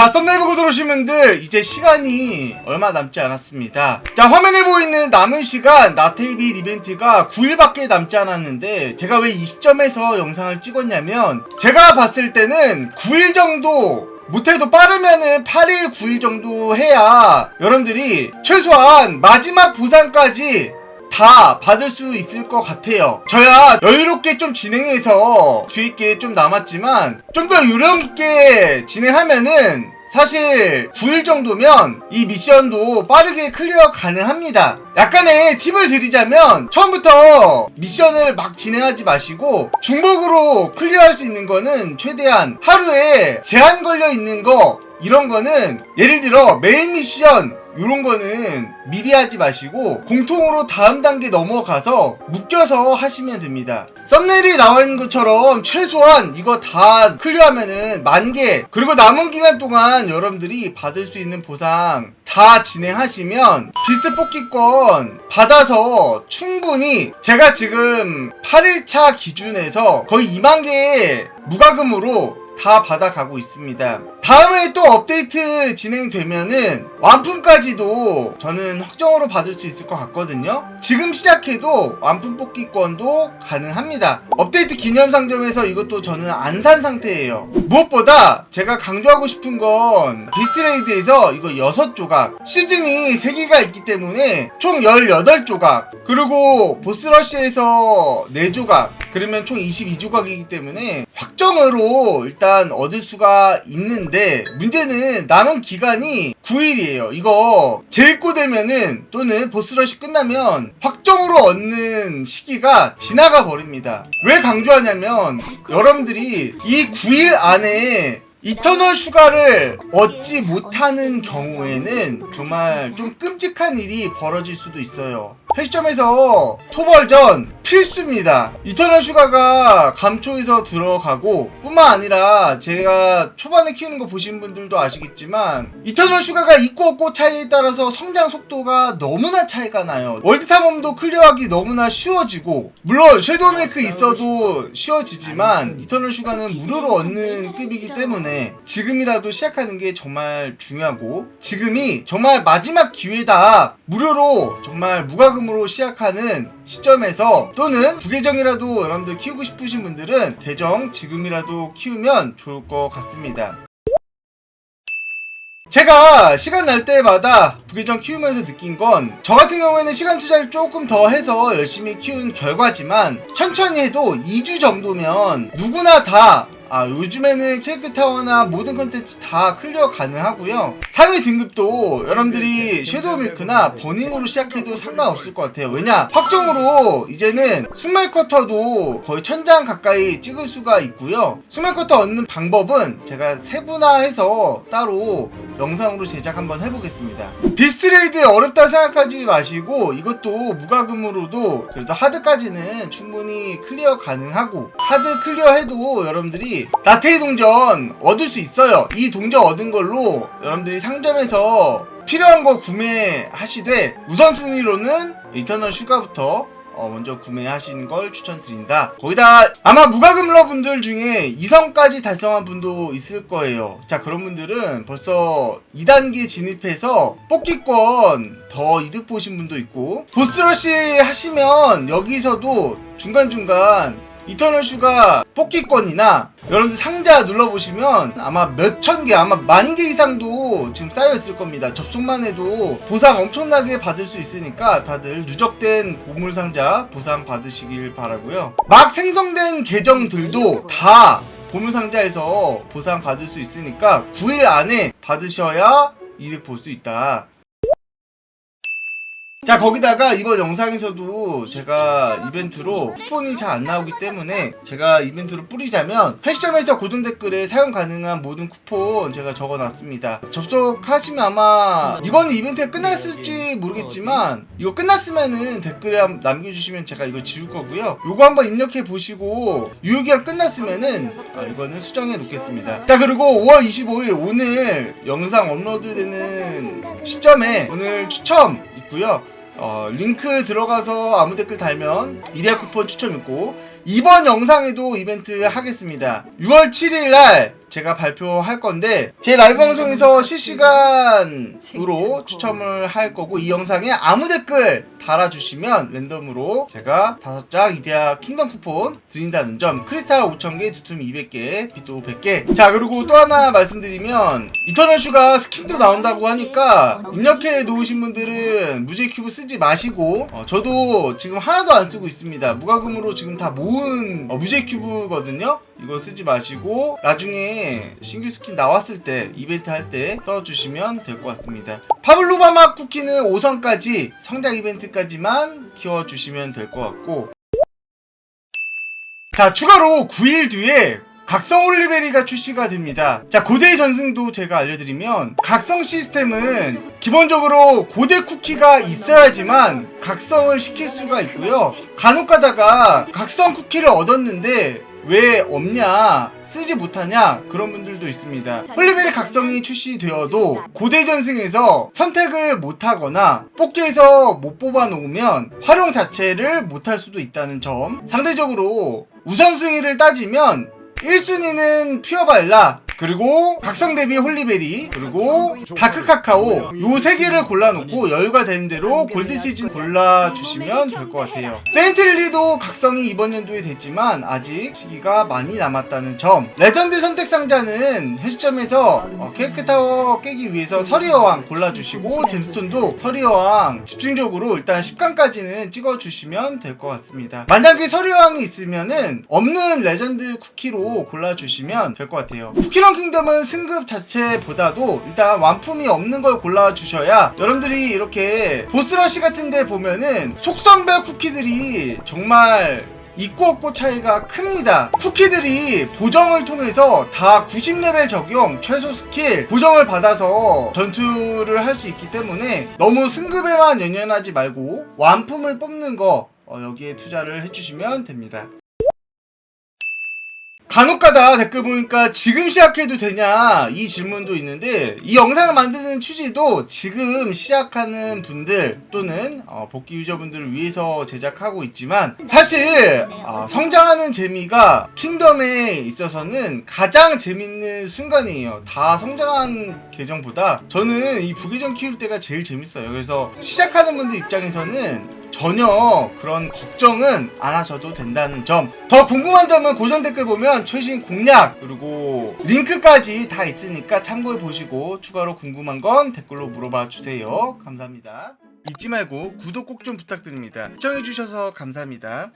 자, 썸네일 보고 들어오신 분들, 이제 시간이 얼마 남지 않았습니다. 자, 화면에 보이는 남은 시간, 나테이빗 이벤트가 9일밖에 남지 않았는데, 제가 왜 이 시점에서 영상을 찍었냐면, 제가 봤을 때는 9일 정도, 못해도 빠르면은 8일, 9일 정도 해야 여러분들이 최소한 마지막 보상까지 다 받을 수 있을 것 같아요. 저야 여유롭게 좀 진행해서 뒤에 게 좀 남았지만 좀 더 요령 있게 진행하면은 사실 9일 정도면 이 미션도 빠르게 클리어 가능합니다. 약간의 팁을 드리자면 처음부터 미션을 막 진행하지 마시고 중복으로 클리어할 수 있는 거는 최대한 하루에 제한 걸려 있는 거 이런 거는 예를 들어 메인 미션 이런 거는 미리 하지 마시고 공통으로 다음 단계 넘어가서 묶여서 하시면 됩니다. 썸네일이 나와 있는 것처럼 최소한 이거 다 클리어하면은 만 개. 그리고 남은 기간 동안 여러분들이 받을 수 있는 보상 다 진행하시면 비스 뽑기권 받아서 충분히 제가 지금 8일차 기준에서 거의 2만 개의 무과금으로 다 받아가고 있습니다. 다음에 또 업데이트 진행되면은 완품까지도 저는 확정으로 받을 수 있을 것 같거든요. 지금 시작해도 완품 뽑기권도 가능합니다. 업데이트 기념 상점에서 이것도 저는 안 산 상태예요. 무엇보다 제가 강조하고 싶은 건 비스트레이드에서 이거 6조각 시즌이 3개가 있기 때문에 총 18조각 그리고 보스러시에서 4조각 그러면 총 22조각이기 때문에 확정으로 일단 얻을 수가 있는 데 문제는 남은 기간이 9일이에요. 이거 재입고 되면은 또는 보스러시 끝나면 확정으로 얻는 시기가 지나가 버립니다. 왜 강조하냐면 여러분들이 이 9일 안에 이터널 슈가를 얻지 못하는 경우에는 정말 좀 끔찍한 일이 벌어질 수도 있어요. 패시점에서 토벌전 필수입니다. 이터널 슈가가 감초에서 들어가고 뿐만 아니라 제가 초반에 키우는 거 보신 분들도 아시겠지만 이터널 슈가가 있고 없고 차이에 따라서 성장 속도가 너무나 차이가 나요. 월드 탐험도 클리어하기 너무나 쉬워지고 물론 섀도우 밀크 있어도 쉬워지지만 이터널 슈가는 무료로 얻는 급이기 때문에 지금이라도 시작하는 게 정말 중요하고 지금이 정말 마지막 기회다. 무료로 정말 무과금 으로 시작하는 시점에서 또는 부계정이라도 여러분들 키우고 싶으신 분들은 계정 지금이라도 키우면 좋을 것 같습니다. 제가 시간 날 때마다 부계정 키우면서 느낀 건 저 같은 경우에는 시간 투자를 조금 더 해서 열심히 키운 결과지만 천천히 해도 2주 정도면 누구나 다 아, 요즘에는 케이크 타워나 모든 컨텐츠 다 클리어 가능하고요. 상위 등급도 여러분들이 섀도우 밀크나 버닝으로 시작해도 상관없을 것 같아요. 왜냐? 확정으로 이제는 스마일 커터도 거의 천장 가까이 찍을 수가 있고요. 스마일 커터 얻는 방법은 제가 세분화해서 따로 영상으로 제작 한번 해보겠습니다. 비스트레이드 어렵다 생각하지 마시고 이것도 무과금으로도 그래도 하드까지는 충분히 클리어 가능하고 하드 클리어해도 여러분들이 나테이 동전 얻을 수 있어요. 이 동전 얻은 걸로 여러분들이 상점에서 필요한 거 구매하시되 우선순위로는 이터널 슈가부터 어, 먼저 구매하신 걸 추천드린다. 거기다 아마 무과금러 분들 중에 2성까지 달성한 분도 있을 거예요. 자, 그런 분들은 벌써 2단계 진입해서 뽑기권 더 이득 보신 분도 있고 보스러시 하시면 여기서도 중간중간 이터널 슈가 뽑기권이나 여러분들 상자 눌러보시면 아마 몇 천 개, 아마 만 개 이상도 지금 쌓여 있을 겁니다. 접속만 해도 보상 엄청나게 받을 수 있으니까 다들 누적된 보물 상자 보상 받으시길 바라고요. 막 생성된 계정들도 다 보물 상자에서 보상 받을 수 있으니까 9일 안에 받으셔야 이득 볼 수 있다. 자 거기다가 이번 영상에서도 제가 이벤트로 쿠폰이 잘 안 나오기 때문에 제가 이벤트로 뿌리자면 패시점에서 고정 댓글에 사용 가능한 모든 쿠폰 제가 적어놨습니다. 접속하시면 아마 이거는 이벤트가 끝났을지 모르겠지만 이거 끝났으면은 댓글에 남겨주시면 제가 이거 지울 거고요. 요거 한번 입력해 보시고 유효기간 끝났으면은 아, 이거는 수정해 놓겠습니다. 자 그리고 5월 25일 오늘 영상 업로드되는 시점에 오늘 추첨 있고요. 어, 링크 들어가서 아무 댓글 달면 이데아 쿠폰 추첨 있고 이번 영상에도 이벤트 하겠습니다. 6월 7일 날 제가 발표할 건데 제 라이브 방송에서 실시간으로 추첨을 할 거고 이 영상에 아무 댓글 달아주시면 랜덤으로 제가 다섯 장 이데아 킹덤 쿠폰 드린다는 점 크리스탈 5,000개, 두툼 200개, 빛도 100개. 자 그리고 또 하나 말씀드리면 이터널 슈가 스킨도 나온다고 하니까 입력해 놓으신 분들은 무제 큐브 쓰지 마시고 어, 저도 지금 하나도 안 쓰고 있습니다. 무과금으로 지금 다 모은 어, 무제 큐브거든요 이거 쓰지 마시고 나중에 신규 스킨 나왔을 때 이벤트 할 때 써주시면 될 것 같습니다 파블로바마 쿠키는 5선까지 성장 이벤트까지만 키워주시면 될 것 같고 자 추가로 9일 뒤에 각성 올리베리가 출시가 됩니다. 자, 고대 전승도 제가 알려드리면, 각성 시스템은 기본적으로 고대 쿠키가 있어야지만 각성을 시킬 수가 있고요. 간혹 가다가 각성 쿠키를 얻었는데, 왜 없냐, 쓰지 못하냐, 그런 분들도 있습니다. 홀리베리 각성이 출시되어도 고대 전승에서 선택을 못하거나, 뽑기에서 못 뽑아 놓으면 활용 자체를 못할 수도 있다는 점. 상대적으로 우선순위를 따지면 1순위는 퓨어발라 그리고 각성 대비 홀리베리 그리고 다크 카카오. 요 세 개를 골라놓고 여유가 되는 대로 골드 시즌 골라주시면 될 것 같아요. 세인트릴리도 각성이 이번 연도에 됐지만 아직 시기가 많이 남았다는 점. 레전드 선택 상자는 현 시점에서 어, 케이크 타워 깨기 위해서 서리 어왕 골라주시고 잼스톤도 서리 어왕 집중적으로 일단 10강까지는 찍어주시면 될 것 같습니다. 만약에 서리 어왕이 있으면은 없는 레전드 쿠키로 골라주시면 될 것 같아요. 쿠키 런 킹덤은 승급 자체보다도 일단 완품이 없는 걸 골라주셔야 여러분들이 이렇게 보스러시 같은데 보면은 속성별 쿠키들이 정말 있고 없고 차이가 큽니다. 쿠키들이 보정을 통해서 다 90레벨 적용, 최소 스킬 보정을 받아서 전투를 할 수 있기 때문에 너무 승급에만 연연하지 말고 완품을 뽑는 거 어, 여기에 투자를 해주시면 됩니다. 간혹가다 댓글 보니까 지금 시작해도 되냐? 이 질문도 있는데 이 영상을 만드는 취지도 지금 시작하는 분들 또는 어, 복귀 유저분들을 위해서 제작하고 있지만 사실 어, 성장하는 재미가 킹덤에 있어서는 가장 재밌는 순간이에요. 다 성장한 계정보다 저는 이 부계정 키울 때가 제일 재밌어요. 그래서 시작하는 분들 입장에서는 전혀 그런 걱정은 안 하셔도 된다는 점. 더 궁금한 점은 고정 댓글 보면 최신 공략 그리고 링크까지 다 있으니까 참고해 보시고 추가로 궁금한 건 댓글로 물어봐 주세요. 감사합니다. 잊지 말고 구독 꼭 좀 부탁드립니다. 시청해 주셔서 감사합니다.